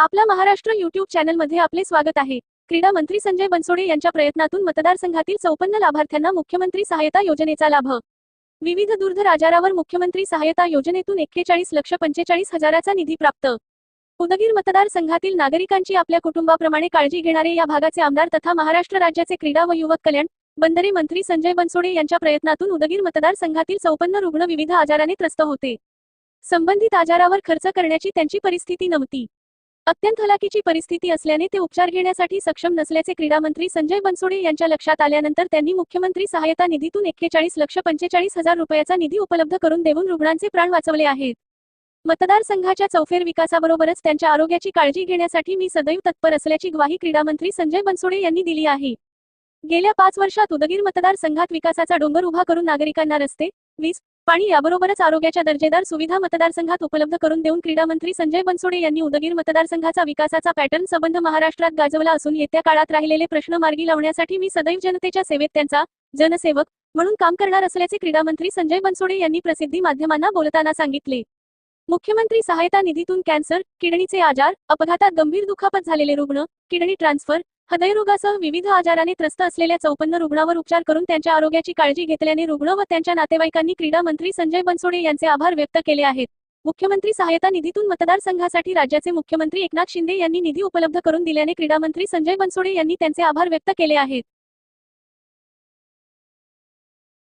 आपला महाराष्ट्र युट्यूब चॅनलमध्ये आपले स्वागत आहे. क्रीडा मंत्री संजय बनसोडे यांच्या प्रयत्नातून मतदारसंघातील चौपन्न लाभार्थ्यांना मुख्यमंत्री सहायता योजनेचा लाभ. विविध दुर्धर आजारावर मुख्यमंत्री सहायता योजनेतून एक्केचाळीस लक्ष पंचेचाळीस हजाराचा निधी प्राप्त. उदगीर मतदारसंघातील नागरिकांची आपल्या कुटुंबाप्रमाणे काळजी घेणारे या भागाचे आमदार तथा महाराष्ट्र राज्याचे क्रीडा व युवक कल्याण बंदरे मंत्री संजय बनसोडे यांच्या प्रयत्नातून उदगीर मतदारसंघातील चौपन्न रुग्ण विविध आजाराने त्रस्त होते. संबंधित आजारावर खर्च करण्याची त्यांची परिस्थिती नव्हती. अत्यंत हलाखीची परिस्थिती असल्याने ते उपचार घेण्यासाठी सक्षम नसल्याचे क्रीडा मंत्री संजय बनसोडे यांच्या लक्षात आल्यानंतर त्यांनी मुख्यमंत्री सहायता निधीतून एक्केचाळीस लक्ष पंचेचाळीस हजार रुपयाचा निधी उपलब्ध करून देऊन रुग्णांचे प्राण वाचवले आहेत. मतदारसंघाच्या चौफेर विकासाबरोबरच त्यांच्या आरोग्याची काळजी घेण्यासाठी मी सदैव तत्पर असल्याची ग्वाही क्रीडामंत्री संजय बनसोडे यांनी दिली आहे. गेल्या पाच वर्षात उदगीर मतदारसंघात विकासाचा डोंगर उभा करून नागरिकांना रस्ते वीज पाणी याबरोबरच आरोग्याच्या दर्जेदार सुविधा मतदारसंघात उपलब्ध करून देऊन क्रीडा मंत्री संजय बनसोडे यांनी उदगीर मतदारसंघाचा विकासाचा पॅटर्न संबंध महाराष्ट्रात गाजवला असून येत्या काळात राहिलेले प्रश्न मार्गी लावण्यासाठी मी सदैव जनतेच्या सेवेत त्यांचा जनसेवक म्हणून काम करणार असल्याचे क्रीडा मंत्री संजय बनसोडे यांनी प्रसिद्धी माध्यमांना बोलताना सांगितले. मुख्यमंत्री सहायता निधीतून कॅन्सर किडनीचे आजार अपघातात गंभीर दुखापत झालेले रुग्ण किडनी ट्रान्सफर हृदयरोगासह विविध आजाराने त्रस्त असलेल्या चौपन्न रुग्णावर उपचार करून त्यांच्या आरोग्याची काळजी घेतल्याने रुग्ण व त्यांच्या नातेवाईकांनी क्रीडा मंत्री संजय बनसोडे यांचे आभार व्यक्त केले आहेत. मुख्यमंत्री सहायता निधीतून मतदारसंघासाठी राज्याचे मुख्यमंत्री एकनाथ शिंदे यांनी निधी उपलब्ध करून दिल्याने क्रीडामंत्री संजय बनसोडे यांनी त्यांचे आभार व्यक्त केले आहेत.